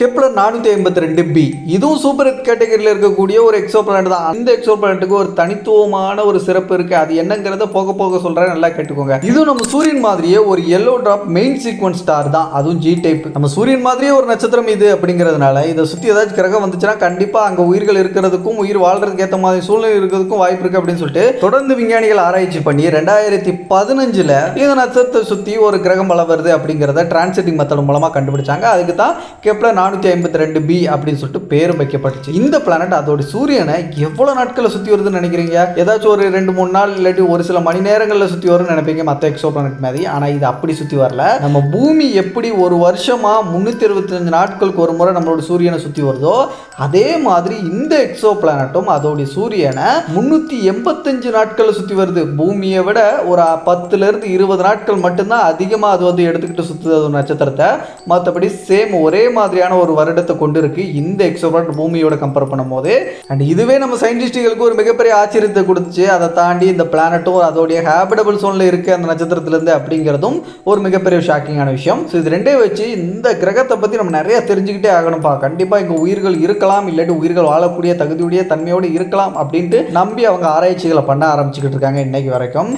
Kepler நானூற்றி ஐம்பத்தி ரெண்டு பி இதுவும் சூப்பர் எர்த் கேட்டகரியில் இருக்கக்கூடிய ஒரு எக்ஸோ பிளானட் தான். அந்த எக்ஸோ பிளானட்டுக்கு ஒரு தனித்துவமான ஒரு சிறப்பு இருக்கு. அது என்னங்கிறத போக போக சொல்கிறேன் நல்லா கேட்டுக்கோங்க. இதுவும் நம்ம சூரியன் மாதிரியே ஒரு yellow drop main sequence star தான். அதுவும் ஜி டைப் நம்ம சூரியன் மாதிரியே ஒரு நட்சத்திரம் இது அப்படிங்கிறதுனால இதை சுற்றி ஏதாச்சும் கிரகம் வந்துச்சுன்னா கண்டிப்பாக அங்கே உயிர்கள் இருக்கிறதுக்கும் உயிர் வாழ்றதுக்கு ஏற்ற மாதிரி சூழ்நிலை இருக்கிறதுக்கும் வாய்ப்பு இருக்கு அப்படின்னு சொல்லிட்டு தொடர்ந்து விஞ்ஞானிகள் ஆராய்ச்சி பண்ணி ரெண்டாயிரத்தி பதினஞ்சில் இந்த நட்சத்திரத்தை சுற்றி ஒரு கிரகம் வளம் வருது அப்படிங்கிறத டிரான்சிட்டிங் மெத்தட் மூலமாக கண்டுபிடிச்சாங்க. அதுக்கு தான் கெப்ளர் நானூற்றி ஐம்பத்தி ரெண்டு பி அப்படின்னு சொல்லிட்டு பேரும் வைக்கப்பட்டுச்சு. இந்த பிளானட் அதோட சூரியனை எவ்வளோ நாட்களில் சுற்றி வருதுன்னு நினைக்கிறீங்க? ஏதாச்சும் ஒரு ரெண்டு மூணு நாள் இல்லாட்டி ஒரு சில மணி நேரங்களில் சுற்றி வரும்னு நினைப்பீங்க மற்ற எக்ஸோ பிளானட் மாதிரி. ஆனால் இது அப்படி சுற்றி வரல. நம்ம பூமி எப்படி ஒரு வருஷமாக முந்நூற்றி இருபத்தஞ்சு நாட்களுக்கு ஒரு முறை நம்மளோட சூரியனை சுற்றி வருதோ அதே மாதிரி இந்த எக்ஸோ பிளானட்டும் அதோடைய சூரியனை முந்நூற்றி எண்பத்தஞ்சு நாட்களில் சுற்றி வருது. பூமியை விட ஒரு பத்துலேருந்து இருபது நாட்கள் மட்டும்தான் அதிகமாக அது வந்து எடுத்துக்கிட்டு சுற்றுது அது ஒரு நட்சத்திரத்தை. மற்றபடி சேம் ஒரே மாதிரியான ஒரு வருடத்தை கொண்டு இருக்கு இந்த எக்ஸோபிளானட் பூமியோட கம்பேர் பண்ணும்போது அண்ட் இதுவே நம்ம சயின்டிஸ்டுகளுக்கு ஒரு மிகப்பெரிய ஆச்சரியத்தை கொடுத்துச்சு. அதை தாண்டி இந்த பிளானட்டும் அதோடைய ஹேபிடபிள் சோனில் இருக்க அந்த நட்சத்திரத்திலேருந்து அப்படிங்கிறதும் ஒரு மிகப்பெரிய ஷாக்கிங்கான விஷயம். ஸோ இது ரெண்டே வச்சு இந்த கிரகத்தை பற்றி நம்ம நிறைய தெரிஞ்சுக்கிட்டே ஆகணும்ப்பா கண்டிப்பாக இங்கே உயிர்கள் இருக்கலாம் இல்லாட்டி உயிர்கள் வாழக்கூடிய தகுதியுடைய தன்மையோடு இருக்கலாம் அப்படின்ட்டு நம்பி அவங்க ஆராய்ச்சிகளை பண்ண ஆரம்பிச்சுக்கிட்டு இருக்காங்க இன்னைக்கு வரைக்கும்.